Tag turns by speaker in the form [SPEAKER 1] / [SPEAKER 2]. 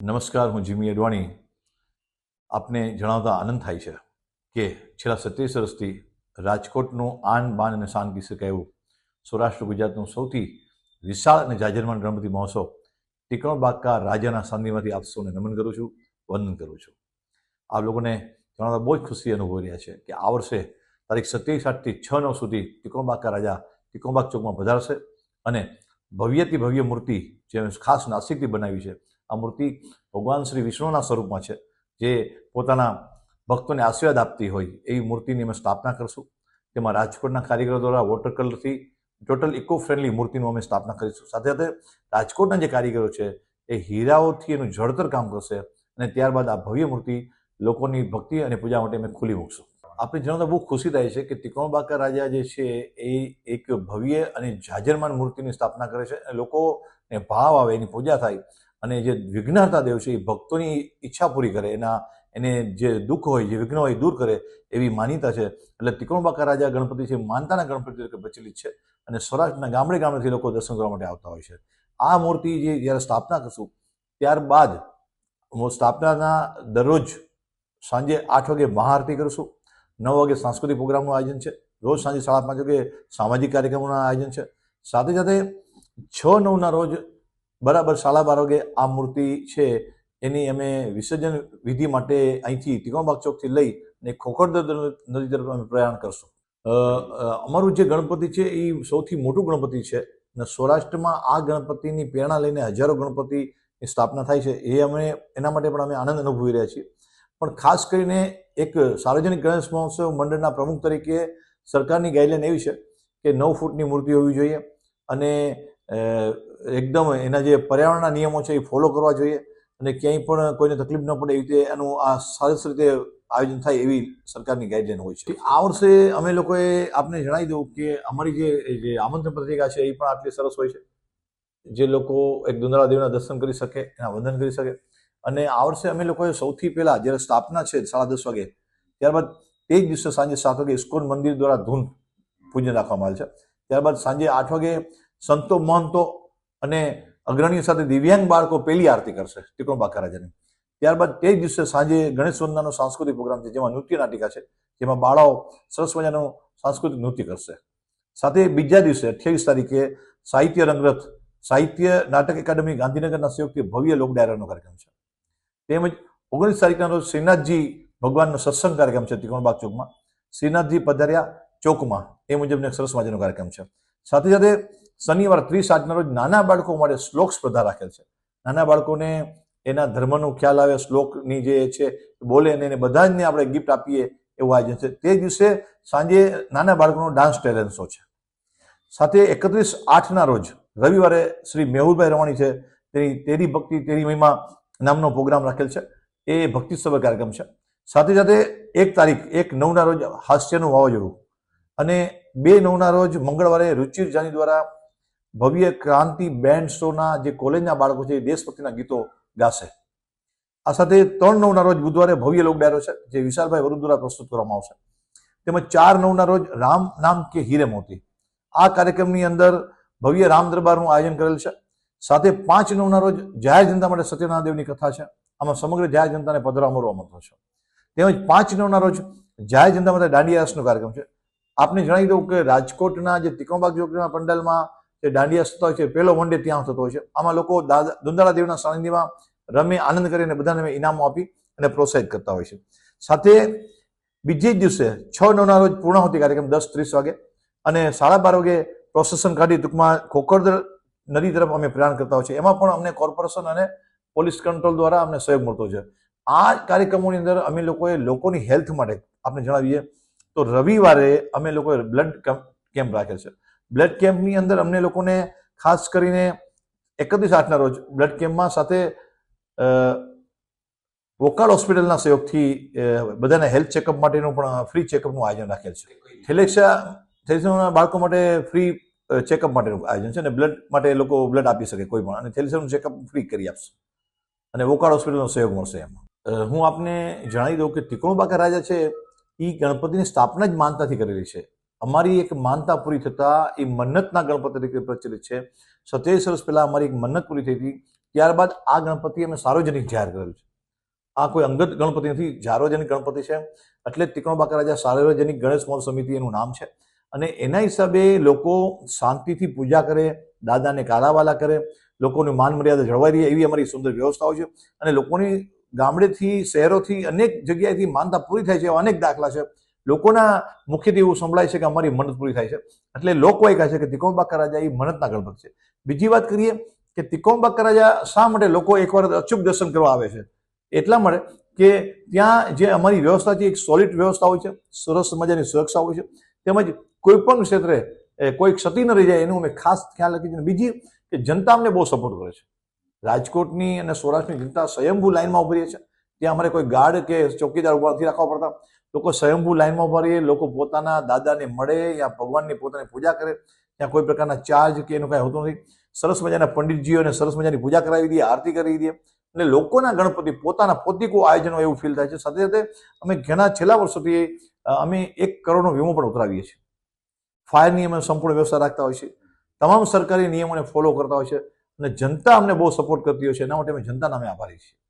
[SPEAKER 1] નમસ્કાર, હું જીમી અડવાણી. આપને જણાવતા આનંદ થાય છે કે છેલ્લા સત્યાવીસ વર્ષથી રાજકોટનું આન, બાન અને શાન કહી શકાય એવું સૌરાષ્ટ્ર ગુજરાતનું સૌથી વિશાળ અને જાજરમાન ગણપતિ મહોત્સવ ટીકણ રાજાના સાંધીમાંથી આપ સૌને નમન કરું છું, વંદન કરું છું. આપ લોકોને જણાવતા બહુ જ ખુશી અનુભવી રહ્યા છે કે આ વર્ષે તારીખ સત્યાવીસ આઠથી છ, નવ સુધી ટીકણ રાજા ટીકણબાગ ચોકમાં પધારશે અને ભવ્યથી ભવ્ય મૂર્તિ જે ખાસ નાસિકથી બનાવી છે આ મૂર્તિ ભગવાન શ્રી વિષ્ણુના સ્વરૂપમાં છે, જે પોતાના ભક્તોને આશીર્વાદ આપતી હોય એવી મૂર્તિની અમે સ્થાપના કરશું. તેમાં રાજકોટના કારીગરો દ્વારા વોટર કલરથી ટોટલ ઇકો ફ્રેન્ડલી મૂર્તિનું અમે સ્થાપના કરીશું. સાથે સાથે રાજકોટના જે કારીગરો છે, એ હીરાઓથી એનું જળતર કામ કરશે અને ત્યારબાદ આ ભવ્ય મૂર્તિ લોકોની ભક્તિ અને પૂજા માટે અમે ખુલ્લી મૂકશું. આપણે જણાવતા બહુ ખુશી થાય છે કે તિકોણબાકા રાજા જે છે, એ એક ભવ્ય અને જાજરમાન મૂર્તિની સ્થાપના કરે છે અને લોકોને ભાવ આવે, એની પૂજા થાય. અને જે વિઘ્નહર્તા દેવ છે એ ભક્તોની ઈચ્છા પૂરી કરે, એના, એને જે દુઃખ હોય, જે વિઘ્ન હોય એ દૂર કરે એવી માન્યતા છે. એટલે તિકોણબાકા રાજા ગણપતિ છે માનતાના ગણપતિ તરીકે પ્રચલિત છે અને સૌરાષ્ટ્રના ગામડે ગામડેથી લોકો દર્શન કરવા માટે આવતા હોય છે. આ મૂર્તિ જે જ્યારે સ્થાપના કરશું, ત્યારબાદ સ્થાપનાના દરરોજ સાંજે આઠ વાગે મહાઆરતી કરીશું નવ વાગે સાંસ્કૃતિક પ્રોગ્રામનું આયોજન છે. રોજ સાંજે સાડા પાંચ વાગે સામાજિક કાર્યક્રમોનું આયોજન છે. સાથે સાથે છ નવના રોજ બરાબર સાડા બાર આ મૂર્તિ છે, એની અમે વિસર્જન વિધિ માટે અહીંથી તિકોણબાગ ચોકથી લઈ અને ખોખરદર નદી તરફ અમે પ્રયાણ કરશું. અમારું જે ગણપતિ છે એ સૌથી મોટું ગણપતિ છે અને સૌરાષ્ટ્રમાં આ ગણપતિની પ્રેરણા લઈને હજારો ગણપતિની સ્થાપના થાય છે, એ અમે એના માટે પણ અમે આનંદ અનુભવી રહ્યા છીએ. પણ ખાસ કરીને એક સાર્વજનિક ગણેશ મહોત્સવ મંડળના પ્રમુખ તરીકે સરકારની ગાઈડલાઈન એવી છે કે નવ ફૂટની મૂર્તિ હોવી જોઈએ અને એકદમ એના જે પર્યાવરણના નિયમો છે એ ફોલો કરવા જોઈએ અને ક્યાંય પણ કોઈને તકલીફ ન પડે એવી રીતે એનું આ સરસ રીતે આયોજન થાય એવી સરકારની ગાઈડલાઈન હોય છે. આ વર્ષે અમે લોકોએ આપને જણાવી દઉં કે અમારી જે જે આમંત્રણ પત્રિકા છે એ પણ આટલી સરસ હોય છે. જે લોકો એક દુંદરા દેવના દર્શન કરી શકે, એના વંદન કરી શકે. અને આ વર્ષે અમે લોકોએ સૌથી પહેલાં જ્યારે સ્થાપના છે સાડા દસ વાગે, ત્યારબાદ તે જ દિવસે સાંજે સાત વાગે ઇસ્કોન મંદિર દ્વારા ધૂન પૂજન રાખવામાં આવે છે. ત્યારબાદ સાંજે આઠ વાગે સંતો મહંતો અને અગ્રણીઓ સાથે દિવ્યાંગ બાળકો પહેલી આરતી કરશે તિકોણ બાકારાજાની. ત્યારબાદ તે દિવસે સાંજે ગણેશ વંદનાનો સાંસ્કૃતિક પ્રોગ્રામ છે, જેમાં નૃત્ય નાટિકા છે, જેમાં બાળાઓ સરસ મજાનું સાંસ્કૃતિક નૃત્ય કરશે. સાથે બીજા દિવસે અઠ્યાવીસ તારીખે સાહિત્ય રંગરથ, સાહિત્ય નાટક એકાડમી ગાંધીનગરના સહયોગથી ભવ્ય લોક ડાયરાનો કાર્યક્રમ છે. તેમજ ઓગણીસ તારીખના રોજ શ્રીનાથજી ભગવાનનો સત્સંગ કાર્યક્રમ છે ત્રિકોણબાગ ચોકમાં. શ્રીનાથજી પધાર્યા ચોકમાં. એ મુજબનો સરસ મજાનો કાર્યક્રમ છે. સાથે સાથે શનિવાર ત્રીસ આઠના રોજ નાના બાળકો માટે શ્લોક સ્પર્ધા રાખેલ છે. નાના બાળકોને એના ધર્મનો ખ્યાલ આવે, શ્લોકની જે છે, બોલે અને એને બધાને આપણે ગિફ્ટ આપીએ એવું આયોજન છે. તે દિવસે સાંજે નાના બાળકોનો ડાન્સ ટેલેન્ટ શો છે. સાથે એકત્રીસ આઠના રોજ રવિવારે શ્રી મેહુલભાઈ રવાણી છે. તેની તેરી ભક્તિ તેરી મહિમા નામનો પ્રોગ્રામ રાખેલ છે. એ ભક્તિ સભા કાર્યક્રમ છે. સાથે સાથે એક તારીખ, એક નવના રોજ હાસ્યનું વાવાઝોડું. અને બે નવના રોજ મંગળવારે રુચિર જાની દ્વારા ભવ્ય ક્રાંતિ બેન્ડ શોના જે કોલેજના બાળકો છે એ દેશભક્તિના ગીતો ગાશે. આ સાથે ત્રણ નવના રોજ બુધવારે ભવ્ય લોક ડાયરો છે, જે વિશાલભાઈ વરુદ્વારા પ્રસ્તુત કરવામાં આવશે. તેમજ ચાર નવના રોજ રામ નામ કે હીરે મોતી. આ કાર્યક્રમની અંદર ભવ્ય રામ દરબારનું આયોજન કરેલ છે. સાથે પાંચ નવના રોજ જાહેર જનતા માટે સત્યનારાયણ દેવની કથા છે. આમાં સમગ્ર જાહેર જનતાને પધરા મોરવા આમંત્રણ છે. તેમજ પાંચ નવના રોજ જાહેર જનતા માટે દાંડિયા કાર્યક્રમ છે. આપને જણાવી દઉં કે રાજકોટના જે તિકોબાગ ચોકડીના પંડાલમાં જે દાંડિયા થતા હોય છે પહેલો વન ત્યાં થતો હોય છે. આમાં લોકો દાદા, દુંદાળા દેવના સાનિધ્યમાં રમે, આનંદ કરીને બધાને અમે ઇનામો આપી અને પ્રોત્સાહિત કરતા હોય છે. સાથે બીજે જ દિવસે છ નવના રોજ પૂર્ણાહુતિ કાર્યક્રમ દસ ત્રીસ વાગે અને સાડા બાર વાગે પ્રોસેસન કાઢી ટૂંકમાં ખોખરદર નદી તરફ અમે પ્રયાણ કરતા હોય છે. એમાં પણ અમને કોર્પોરેશન અને પોલીસ કંટ્રોલ દ્વારા અમને સહયોગ મળતો છે. આ કાર્યક્રમોની અંદર અમે લોકોએ લોકોની હેલ્થ માટે, આપણે જણાવીએ તો રવિવારે અમે લોકોએ બ્લડ કેમ્પ રાખેલ છે. બ્લડ કેમ્પની અંદર અમને લોકોને ખાસ કરીને એકત્રીસ આઠના રોજ બ્લડ કેમ્પમાં સાથે વોકાલ હોસ્પિટલના સહયોગથી બધાને હેલ્થ ચેકઅપ માટેનું પણ ફ્રી ચેકઅપનું આયોજન રાખેલ છે. થેલેક્સિયા થેલેક્સાના બાળકો માટે ફ્રી ચેકઅપ માટેનું આયોજન છે અને બ્લડ માટે લોકો બ્લડ આપી શકે કોઈ પણ. અને થેલેક્સિયાનું ચેકઅપ ફ્રી કરી આપશે. અને વોકાળ હોસ્પિટલનો સહયોગ મળશે એમાં. હું આપને જણાવી દઉં કે તિકોણબાકા રાજા છે એ ગણપતિની સ્થાપના જ માનતાથી કરેલી છે. અમારી એક માનતા પૂરી થતાં એ મન્નતના ગણપતિ તરીકે પ્રચલિત છે. સત્યાવીસ વર્ષ પહેલાં અમારી એક મન્નત પૂરી થઈ હતી. ત્યારબાદ આ ગણપતિ અમે સાર્વજનિક જાહેર કરેલું છે. આ કોઈ અંગત ગણપતિ નથી સાર્વજનિક ગણપતિ છે. એટલે તિકણોબાકા રાજા સાર્વજનિક ગણેશ મહોત્સવ સમિતિ એનું નામ છે. અને એના હિસાબે લોકો શાંતિથી પૂજા કરે, દાદાને કાળાવાલા કરે, લોકોની માન મર્યાદા જળવાઈ રહી એવી અમારી સુંદર વ્યવસ્થાઓ છે. અને લોકોની ગામડેથી, શહેરોથી અનેક જગ્યાએથી માનતા પૂરી થાય છે એવા અનેક દાખલા છે. લોકોના મુખ્યથી એવું સંભળાય છે કે અમારી મન્નત પૂરી થાય છે. એટલે લોકો એ કહે છે કે તિકોમબાકા રાજા એ મન્નતના ગણપત છે. બીજી વાત કરીએ કે તિકોમબાકા રાજા શા માટે લોકો એકવાર અચૂક દર્શન કરવા આવે છે? એટલા માટે કે ત્યાં જે અમારી વ્યવસ્થા છે એક સોલિડ વ્યવસ્થા હોય છે, સરસ મજાની સુરક્ષા હોય છે, તેમજ કોઈ પણ ક્ષેત્રે કોઈ ક્ષતિ ન રહી જાય એનું અમે ખાસ ખ્યાલ રાખીએ છીએ. બીજી કે જનતા અમને બહુ સપોર્ટ કરે છે. રાજકોટની અને સૌરાષ્ટ્રની જનતા સ્વયંભૂ લાઇનમાં ઉભરી છે. ત્યાં અમારે કોઈ ગાર્ડ કે ચોકીદાર ઊભા નથી રાખવા પડતા. લોકો સ્વયંભૂ લાઈનમાં ઊભા રહીએ, લોકો પોતાના દાદાને મળે, યા ભગવાનની પોતાની પૂજા કરે, ત્યાં કોઈ પ્રકારના ચાર્જ કે એનું કાંઈ હોતું નથી. સરસ મજાના પંડિતજીઓને સરસ મજાની પૂજા કરાવી દઈએ, આરતી કરાવી દઈએ. અને લોકોના ગણપતિ, પોતાના પોતિકું આયોજનો એવું ફીલ થાય છે. સાથે સાથે અમે ઘણા છેલ્લા વર્ષોથી અમે એક કરોડનો વીમો પણ ઉતરાવીએ છીએ. ફાયરની અમે સંપૂર્ણ વ્યવસ્થા રાખતા હોય છે. તમામ સરકારી નિયમોને ફોલો કરતા હોય છે. અને જનતા અમને બહુ સપોર્ટ કરતી હોય છે. એના માટે અમે જનતાના અમે આભારી છીએ.